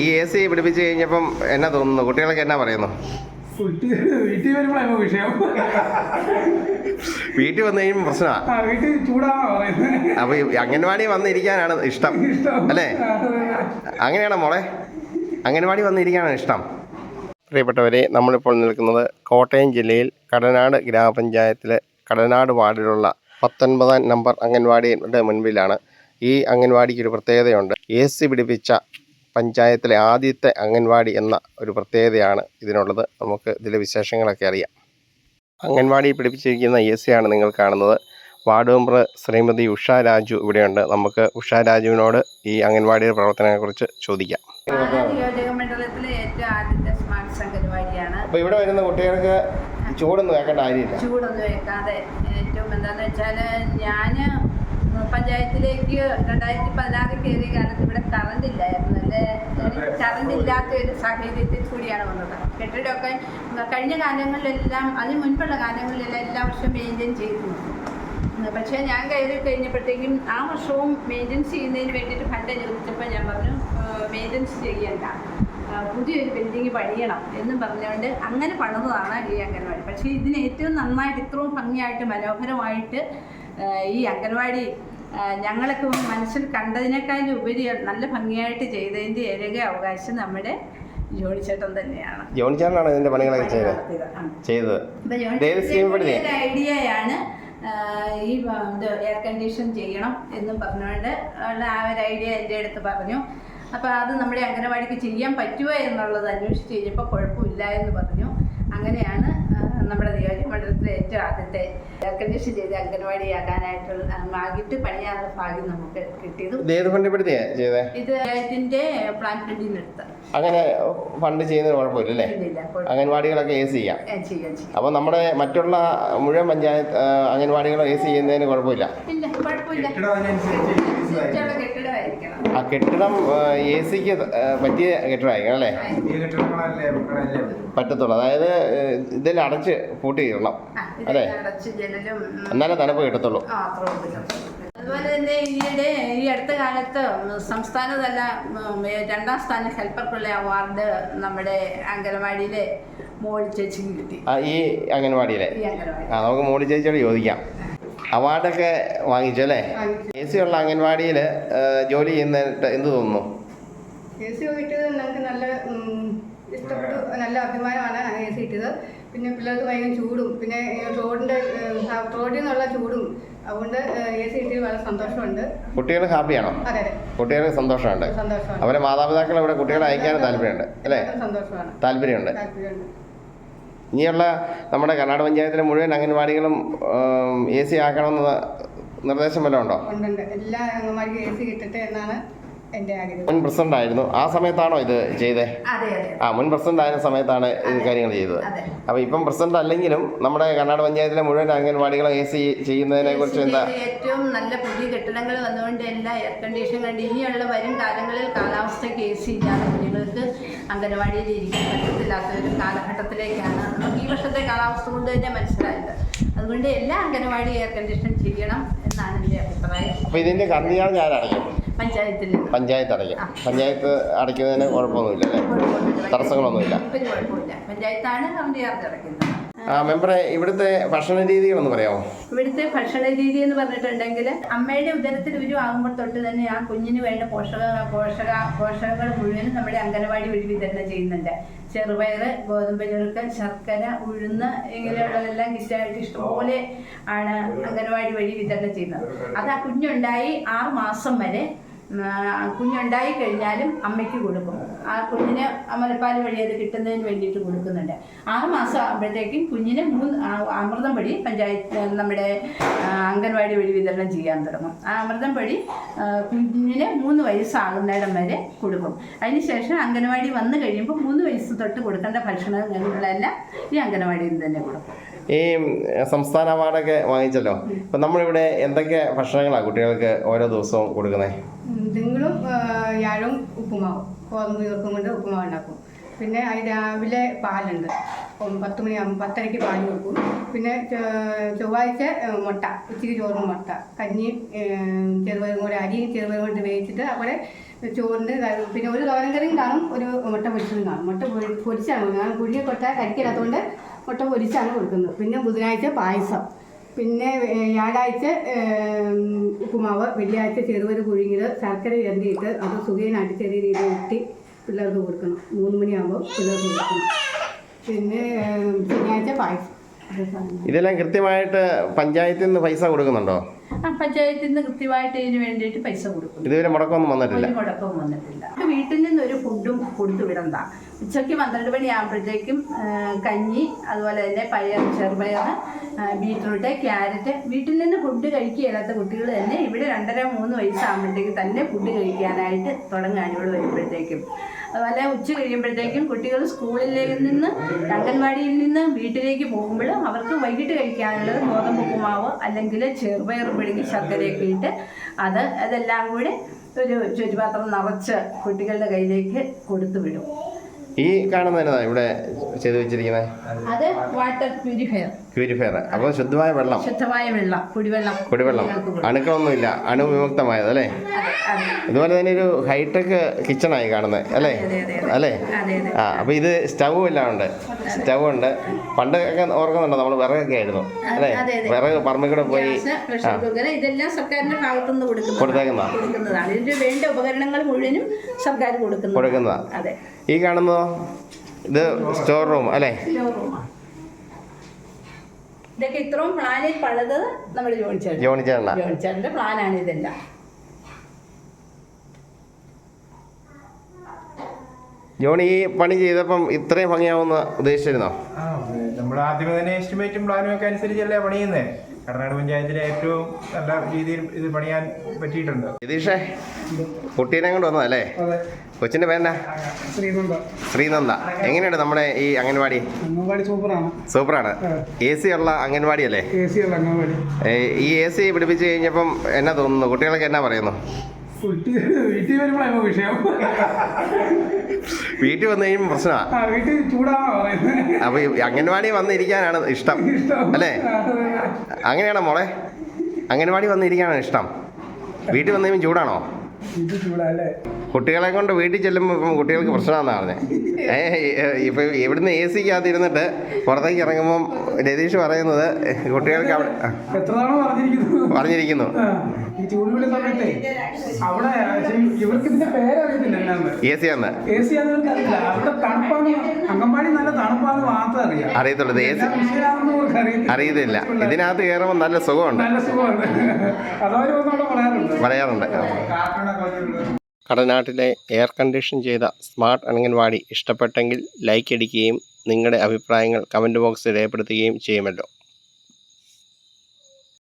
ഈ A C പിടിപ്പിച്ച് കഴിഞ്ഞപ്പം എന്നാ തോന്നുന്നു? കുട്ടികളൊക്കെ എന്നാ പറയുന്നു? വീട്ടിൽ വരുമ്പോഴാണ് വിഷയം? വീട്ടിൽ വന്നു കഴിയുമ്പോൾ പ്രശ്നമാണ് ആ വീട്ടിൽ ചൂടാണോ അപ്പൊ അംഗൻവാടി വന്നിരിക്കാനാണ് ഇഷ്ടം അല്ലേ. അങ്ങനെയാണോ മോളെ? അംഗൻവാടി വന്നിരിക്കാനാണ് ഇഷ്ടം. പ്രിയപ്പെട്ടവരെ നമ്മളിപ്പോൾ നിൽക്കുന്നത് കോട്ടയം ജില്ലയിൽ കടനാട് ഗ്രാമപഞ്ചായത്തിലെ കടനാട് വാർഡിലുള്ള പത്തൊൻപതാം നമ്പർ അംഗൻവാടിയുടെ മുൻപിലാണ്. ഈ അംഗൻവാടിക്ക് ഒരു പ്രത്യേകതയുണ്ട്. എ സി പിടിപ്പിച്ച പഞ്ചായത്തിലെ ആദ്യത്തെ അംഗൻവാടി എന്ന ഒരു പ്രത്യേകതയാണ് ഇതിനുള്ളത്. നമുക്ക് ഇതിലെ വിശേഷങ്ങളൊക്കെ അറിയാം. അംഗൻവാടി പിടിപ്പിച്ചിരിക്കുന്ന എ സിയാണ് നിങ്ങൾ കാണുന്നത്. വാർഡ് മെമ്പർ ശ്രീമതി ഉഷ രാജു ഇവിടെയുണ്ട്. നമുക്ക് ഉഷ രാജുവിനോട് ഈ അംഗൻവാടിയുടെ പ്രവർത്തനങ്ങളെക്കുറിച്ച് ചോദിക്കാം. അപ്പോൾ ഇവിടെ വരുന്ന കുട്ടികൾക്ക് ചൂടൊന്നും കേൾക്കേണ്ട കാര്യമില്ല. ചൂടൊന്നും വെക്കാതെ ഏറ്റവും എന്താണെന്ന് വെച്ചാൽ ഞാൻ പഞ്ചായത്തിലേക്ക് രണ്ടായിരത്തി പതിനാറ് കയറിയ കാലത്ത് ഇവിടെ കറണ്ട് ഇല്ലായിരുന്നു അല്ലേ കറണ്ട് ഇല്ലാത്ത ഒരു സാഹചര്യത്തിൽ കൂടിയാണ് വന്നത്. കെട്ടിടമൊക്കെ കഴിഞ്ഞ കാലങ്ങളിലെല്ലാം അതിന് മുൻപുള്ള കാലങ്ങളിലെല്ലാം എല്ലാ വർഷവും മെയിന്റെയിൻ ചെയ്തിരുന്നു പക്ഷേ ഞാൻ കയറി കഴിഞ്ഞപ്പോഴത്തേക്കും ആ വർഷവും മെയിന്റെനൻസ് ചെയ്യുന്നതിന് വേണ്ടിയിട്ട് ഫണ്ട് ചോദിച്ചപ്പോൾ ഞാൻ പറഞ്ഞു മെയിന്റെനൻസ് ചെയ്യണ്ട. പുതിയൊരു ബിൽഡിംഗ് പണിയണം എന്നും പറഞ്ഞുകൊണ്ട് അങ്ങനെ പണിതാണ് ഈ അംഗൻവാടി. പക്ഷേ ഇതിന് ഏറ്റവും നന്നായിട്ട് ഇത്രയും ഭംഗിയായിട്ട് മനോഹരമായിട്ട് ഈ അംഗൻവാടി ഞങ്ങളൊക്കെ മനസ്സിൽ കണ്ടതിനേക്കാളും ഉപരി നല്ല ഭംഗിയായിട്ട് ചെയ്തതിന്റെ ഏക അവകാശം നമ്മുടെ ജോണിച്ചേട്ടൻ തന്നെയാണ്. ജോണിച്ചേട്ടനാണ് ഇതിന്റെ പണികളൊക്കെ ചെയ്തത്. ചെയ്തത്. ഐഡിയയാണ്. ഈ എയർ കണ്ടീഷൻ ചെയ്യണം എന്ന് പറഞ്ഞുകൊണ്ട് ഉള്ള ആ ഒരു ഐഡിയ എന്റെ അടുത്ത് പറഞ്ഞു. അപ്പോൾ അത് നമ്മുടെ അംഗനവാടിക്ക് ചെയ്യാൻ പറ്റുമോ എന്നുള്ളത് അന്വേഷിച്ച് കഴിഞ്ഞപ്പോൾ കുഴപ്പമില്ല എന്ന് പറഞ്ഞു. അങ്ങനെയാണ് നമ്മുടെ നിയോജക മണ്ഡലത്തിലെ ഏറ്റവും ആദ്യത്തെ കണ്ടീഷൻ ചെയ്ത് അംഗനവാടിയാക്കാനായിട്ടുള്ള ആകിട്ട് പണിയാനുള്ള ഭാഗ്യം നമുക്ക് കിട്ടിയത്. ഇത് ഇതിന്റെ പ്ലാൻ ഫണ്ടിനെടുത്ത് അങ്ങനെ ഫണ്ട് ചെയ്യുന്നതിന് കുഴപ്പമില്ല അല്ലേ ഇല്ലില്ല കുഴപ്പം അംഗൻവാടികളൊക്കെ എ സി ചെയ്യാം അപ്പോൾ നമ്മുടെ മറ്റുള്ള മുഴുവൻ പഞ്ചായത്ത് അംഗൻവാടികളും എ സി ചെയ്യുന്നതിന് കുഴപ്പമില്ല. കുഴപ്പമില്ല. ആ കെട്ടിടം എ സിക്ക് പറ്റിയ കെട്ടിടമായിരിക്കും അല്ലേ? പറ്റത്തുള്ളൂ. അതായത് ഇതിൽ അടച്ച് പൂട്ടി ഇടണം ആ, ഇത് അല്ലേ? എന്നാലേ തണുപ്പ് കിട്ടത്തുള്ളൂ. അതുപോലെ തന്നെ ഈയിടെ ഈ അടുത്ത കാലത്ത് സംസ്ഥാനതല രണ്ടാം സ്ഥാനം പിള്ളേ അവാർഡ് നമ്മുടെ അംഗനവാടിയിലെ മോളി ചേച്ചിക്ക് കിട്ടി. ഈ അംഗൻവാടിയിലെ ഈ അംഗനവാടി. നമുക്ക് മോളി ചേച്ചിയോട് ചോദിക്കാം. അവാർഡൊക്കെ വാങ്ങിച്ചു അല്ലേ? എ സി ഉള്ള അംഗൻവാടിയിൽ ജോലി ചെയ്യുന്നതിട്ട് എന്ത് തോന്നുന്നു? എ സി കിട്ടിയത് ഞങ്ങൾക്ക് നല്ല ഇഷ്ടപ്പെട്ടു നല്ല അഭിമാനമാണ് എ സി പിന്നെ പിള്ളേർക്ക് ഭയങ്കര ചൂടും പിന്നെ റോഡിന്റെ റോഡിന്റെ റോഡിൽ നിന്നുള്ള ചൂടും. അതുകൊണ്ട് എ സി കിട്ടിയത് വളരെ സന്തോഷമുണ്ട്. കുട്ടികൾ ഹാപ്പിയാണോ അതെ കുട്ടികൾക്ക് സന്തോഷമുണ്ട്. സന്തോഷമാണ് അവരെ മാതാപിതാക്കൾ ഇവിടെ കുട്ടികളെ അയക്കാനും താല്പര്യമുണ്ട് അല്ലേ? സന്തോഷമാണ്. താല്പര്യമുണ്ട്. താല്പര്യമുണ്ട്. ഇനിയുള്ള നമ്മുടെ കർണാടക പഞ്ചായത്തിലെ മുഴുവൻ അംഗൻവാടികളും എ സി ആക്കണമെന്ന് നിർദ്ദേശം വല്ലതും ഉണ്ടോ? ഉണ്ടുണ്ട് എല്ലാ അംഗന്മാർക്കും എ സി കിട്ടട്ടെ എന്നാണ് എന്റെ ആഗ്രഹം. മുൻ പ്രസിഡന്റ് ആയിരുന്നു ആ സമയത്താണോ ഇത് ചെയ്തേ? അതെ അതെ. ആ മുൻ പ്രസിഡന്റ് ആയിരുന്ന സമയത്താണ് ഇത് കാര്യങ്ങൾ ചെയ്തത്. അപ്പോൾ ഇപ്പം പ്രസിഡന്റ് അല്ലെങ്കിലും നമ്മുടെ കർണാടക പഞ്ചായത്തിലെ മുഴുവൻ അംഗൻവാടികളും എ സി ചെയ്യുന്നതിനെ കുറിച്ച് എന്താ? ഏറ്റവും നല്ല പുതിയ കെട്ടിടങ്ങൾ വന്നുകൊണ്ട് എല്ലാ എയർ കണ്ടീഷൻ കണ്ട് ഇനിയുള്ള വരും കാലങ്ങളിൽ കാലാവസ്ഥയ്ക്ക് എ സി ഇല്ലാതെ കുഞ്ഞുങ്ങൾക്ക് അംഗനവാടിയിൽ ഇരിക്കാൻ പറ്റത്തില്ലാത്ത ഒരു കാലഘട്ടത്തിലേക്കാണ്. നമുക്ക് ഈ വർഷത്തെ കാലാവസ്ഥ കൊണ്ട് തന്നെ മനസ്സിലായത് അതുകൊണ്ട് എല്ലാ അംഗനവാടി എയർ കണ്ടീഷൻ ചെയ്യണം എന്നാണ് എന്റെ അഭിപ്രായം. അപ്പോൾ ഇതിന്റെ കറണ്ട് ചാർജ് പഞ്ചായത്ത് അടയ്ക്കും. പഞ്ചായത്ത് അടയ്ക്കുന്നതിന് കുഴപ്പമൊന്നുമില്ല അല്ലേ? തടസ്സങ്ങളൊന്നുമില്ല. ആ മെമ്പറെ ഇവിടുത്തെ ഭക്ഷണ രീതികളൊന്ന് പറയാമോ? ഇവിടുത്തെ ഭക്ഷണ രീതി എന്ന് പറഞ്ഞിട്ടുണ്ടെങ്കിൽ അമ്മയുടെ ഉദരത്തിൽ ഉരുവാകുമ്പോൾ തൊട്ട് തന്നെ ആ കുഞ്ഞിന് വേണ്ട പോഷക പോഷക പോഷകങ്ങൾ മുഴുവനും നമ്മുടെ അംഗനവാടി വഴി വിതരണം ചെയ്യുന്നുണ്ട്. ചെറുപയർ ഗോതമ്പ് ചെറുക്ക് ശർക്കര ഉഴുന്ന് ഇങ്ങനെയുള്ളതെല്ലാം കിറ്റായിട്ട് ഇഷ്ടംപോലെ ആണ് അംഗനവാടി വഴി വിതരണം ചെയ്യുന്നത്. അത് ആ കുഞ്ഞുണ്ടായി ആറ് മാസം വരെ കുഞ്ഞുണ്ടായി കഴിഞ്ഞാലും അമ്മയ്ക്ക് കൊടുക്കും. ആ കുഞ്ഞിന് അമലപ്പാൽ വഴി അത് കിട്ടുന്നതിന് വേണ്ടിയിട്ട് കൊടുക്കുന്നുണ്ട്. ആറ് മാസം ആകുമ്പോഴത്തേക്കും കുഞ്ഞിന് മൂന്ന് അമൃതം പൊടി പഞ്ചായത്ത് നമ്മുടെ അംഗൻവാടി വഴി വിതരണം ചെയ്യാൻ തുടങ്ങും. ആ അമൃതം പൊടി കുഞ്ഞിന് മൂന്ന് വയസ്സാകുന്നിടം വരെ കൊടുക്കും. അതിനുശേഷം അംഗനവാടി വന്നു കഴിയുമ്പോൾ മൂന്ന് വയസ്സ് തൊട്ട് കൊടുക്കേണ്ട ഭക്ഷണങ്ങളെല്ലാം ഈ അംഗനവാടിയിൽ നിന്ന് തന്നെ കൊടുക്കും. ഈ സംസ്ഥാന അവാർഡൊക്കെ വാങ്ങിച്ചല്ലോ? അപ്പം നമ്മളിവിടെ എന്തൊക്കെ ഭക്ഷണങ്ങളാണ് കുട്ടികൾക്ക് ഓരോ ദിവസവും കൊടുക്കുന്നത് ഉം, ഞാനും ഉപ്പുമാവും ഗോതമ്പ് ചേർക്കും കൊണ്ട് ഉപ്പുമാവ് ഉണ്ടാക്കും. പിന്നെ അത് രാവിലെ പാലുണ്ട്. പത്ത് മണിയാകുമ്പോൾ പത്തരയ്ക്ക് പാൽ കൊടുക്കും. പിന്നെ ചൊവ്വാഴ്ച മുട്ട ഉച്ചയ്ക്ക് ചോറും മുട്ട. കഞ്ഞിയും ചെറുപയറും കൂടെ അരിയും ചെറുപയറും കൊണ്ട് വേവിച്ചിട്ട് അവിടെ കാര്യം പിന്നെ ഒരു തോരൻ കറിയും കാണും ഒരു മുട്ട പൊരിച്ചതും കാണും. മുട്ട പൊരി പൊരിച്ചാണ് കൊടുക്കുന്നത്. കാരണം കുഴിയെ കൊട്ട കരിക്കില്ലാത്തതുകൊണ്ട് മുട്ട പൊരിച്ചാണ് കൊടുക്കുന്നത്. പിന്നെ ബുധനാഴ്ച പായസം. പിന്നെ വ്യാഴാഴ്ച ഉപ്പുമാവ് വെള്ളിയാഴ്ച ചെറുപയർ പുഴുങ്ങിയത് ശർക്കര ചരണ്ടിയിട്ട് അത് സുഖീനായിട്ട് ചെറിയ രീതിയിൽ ഉരുട്ടി പിള്ളേർക്ക് കൊടുക്കണം മൂന്ന് മണിയാകുമ്പോൾ പിള്ളേർക്ക് കൊടുക്കണം പിന്നെ ശനിയാഴ്ച പായസം. ഇതെല്ലാം കൃത്യമായിട്ട് പഞ്ചായത്തിൽ നിന്ന് പൈസ കൊടുക്കുന്നുണ്ടോ? ആ പഞ്ചായത്തിൽ നിന്ന് കൃത്യമായിട്ട് ഇതിന് വേണ്ടിയിട്ട് പൈസ കൊടുക്കും ഇതുവരെ മുടക്കമൊന്നും വന്നിട്ടില്ല? ഒരു മുടക്കവും വന്നിട്ടില്ല. വീട്ടിൽ നിന്ന് ഒരു ഫുഡും കൊടുത്തു വിടണ്ട. ഉച്ചയ്ക്ക് പന്ത്രണ്ട് മണിയാകുമ്പോഴത്തേക്കും കഞ്ഞി അതുപോലെ തന്നെ പയർ ചെറുപയർ ബീറ്റ്റൂട്ട് ക്യാരറ്റ്. വീട്ടിൽ നിന്ന് ഫുഡ് കഴിക്കുകയില്ലാത്ത കുട്ടികൾ തന്നെ ഇവിടെ രണ്ടര മൂന്ന് വയസ്സാകുമ്പോഴത്തേക്കും തന്നെ ഫുഡ് കഴിക്കാനായിട്ട് തുടങ്ങാൻ ഇവിടെ വരുമ്പോഴത്തേക്കും. അതുപോലെ ഉച്ച കഴിയുമ്പോഴത്തേക്കും കുട്ടികൾ സ്കൂളിൽ നിന്ന് അംഗൻവാടിയിൽ നിന്ന് വീട്ടിലേക്ക് പോകുമ്പോൾ അവർക്ക് വൈകിട്ട് കഴിക്കാനുള്ളത് ഗോതമ്പ് ഉപ്പുമാവ് അല്ലെങ്കിൽ ചെറുപയർ പിഴുങ്ങി ശർക്കരയൊക്കെ ഇട്ട് അത് അതെല്ലാം കൂടി ഒരു ചുറ്റുപാത്രം നിറച്ച് കുട്ടികളുടെ കയ്യിലേക്ക് കൊടുത്തു വിടും ഈ കാണുന്നതിനാ ഇവിടെ ചെയ്ത് വെച്ചിരിക്കുന്നത് അത് വാട്ടർ പ്യൂരിഫയർ. പ്യൂരിഫയർ. അപ്പോൾ ശുദ്ധമായ വെള്ളം. ശുദ്ധമായ വെള്ളം കുടിവെള്ളം. കുടിവെള്ളം. അണുക്കളൊന്നുമില്ല. അണുവിമുക്തമായത് അല്ലേ? അതെ അതെ. അതുപോലെ തന്നെ ഒരു ഹൈടെക് കിച്ചണായി കാണുന്നത് അല്ലേ. അല്ലേ? ആ അപ്പോൾ ഇത് സ്റ്റവ് എല്ലാം ഉണ്ട്. സ്റ്റൗ ഉണ്ട്. പണ്ടൊക്കെ ഓർക്കുന്നുണ്ടോ നമ്മൾ വിറകൊക്കെ ആയിരുന്നു അല്ലേ. വിറക് പറമ്പിൽ കൂടെ പോയി ഇതെല്ലാം സർക്കാരിന്റെ ഭാഗത്തുനിന്ന് കൊടുക്കുന്നതാണ്. ഇതിന്റെ വേണ്ട ഉപകരണങ്ങൾ മുഴുവനും സർക്കാർ കൊടുക്കുന്നതാണ്. കൊടുക്കുന്നതാ അതെ. ഈ കാണുന്നതോ? ഇത് സ്റ്റോർ റൂം അല്ലേ? ഇതൊക്കെ ഇത്രയും പ്ലാനിൽ പഴത് നമ്മൾ ജോണിച്ചേട്ടൻ ജോണിച്ചേട്ടനാ. ജോണിച്ചേട്ടന്റെ പ്ലാനാണ് ഇതെല്ലാം. ജോണി ഈ പണി ചെയ്തപ്പം ഇത്രയും ഭംഗിയാവുമെന്ന് ഉദ്ദേശിച്ചിരുന്നോ? നമ്മൾ ആദ്യമേ തന്നെ എസ്റ്റിമേറ്റും പ്ലാനും ഒക്കെ അനുസരിച്ചല്ലേ പണിയുന്നത് കർണാടക പഞ്ചായത്തിലെ ഏറ്റവും നല്ല രീതിയിൽ ഇത് പണിയാൻ പറ്റിയിട്ടുണ്ട്. രതീഷേ കുട്ടീനെ കൊണ്ട് വന്നതല്ലേ? അതെ. കൊച്ചിന്റെ പേരെന്നാ ശ്രീനന്ദ. ശ്രീനന്ദ. എങ്ങനെയുണ്ട് നമ്മുടെ ഈ അംഗൻവാടി? അംഗൻവാടി സൂപ്പറാണ്. സൂപ്പറാണ്. എ സി ഉള്ള അംഗൻവാടി അല്ലേ? എ സി ഉള്ള അംഗൻവാടി. ഈ എ സി പിടിപ്പിച്ച് കഴിഞ്ഞപ്പം എന്നാ തോന്നുന്നു? കുട്ടികളൊക്കെ എന്നാ പറയുന്നു? വീട്ടിൽ വരുമ്പോഴാണ് വിഷയം? വീട്ടിൽ വന്നു കഴിയുമ്പോൾ പ്രശ്നമാണ് അപ്പൊ വീട്ടിൽ ഈ അംഗൻവാടി വന്നിരിക്കാനാണ് ഇഷ്ടം. അല്ലേ? അങ്ങനെയാണോ മോളെ? അംഗൻവാടി വന്നിരിക്കാനാണ് ഇഷ്ടം. വീട്ടിൽ വന്നു കഴിയുമ്പോൾ ചൂടാണോ? വീട്ടിൽ ചൂടാ അല്ലേ? കുട്ടികളെ കൊണ്ട് വീട്ടിൽ ചെല്ലുമ്പോൾ ഇപ്പം കുട്ടികൾക്ക് പ്രശ്നമാണെന്നാണ് പറഞ്ഞത് ഏ ഇപ്പം ഇവിടുന്ന് എ സിക്കകത്ത് ഇരുന്നിട്ട് പുറത്തേക്ക് ഇറങ്ങുമ്പം രതീഷ് പറയുന്നത് കുട്ടികൾക്ക് അവിടെ പറഞ്ഞിരിക്കുന്നു? എ സി അറിയാം. അറിയത്തുള്ളൂ. എ സി അറിയത്തില്ല. ഇതിനകത്ത് കയറുമ്പോൾ നല്ല സുഖമുണ്ട്. പറയാറുണ്ട്. കടനാട്ടിലെ എയർ കണ്ടീഷൻ ചെയ്ത സ്മാർട്ട് അംഗൻവാടി ഇഷ്ടപ്പെട്ടെങ്കിൽ ലൈക്ക് അടിക്കുകയും നിങ്ങളുടെ അഭിപ്രായങ്ങൾ കമന്റ് ബോക്സിൽ രേഖപ്പെടുത്തുകയും ചെയ്യുമല്ലോ.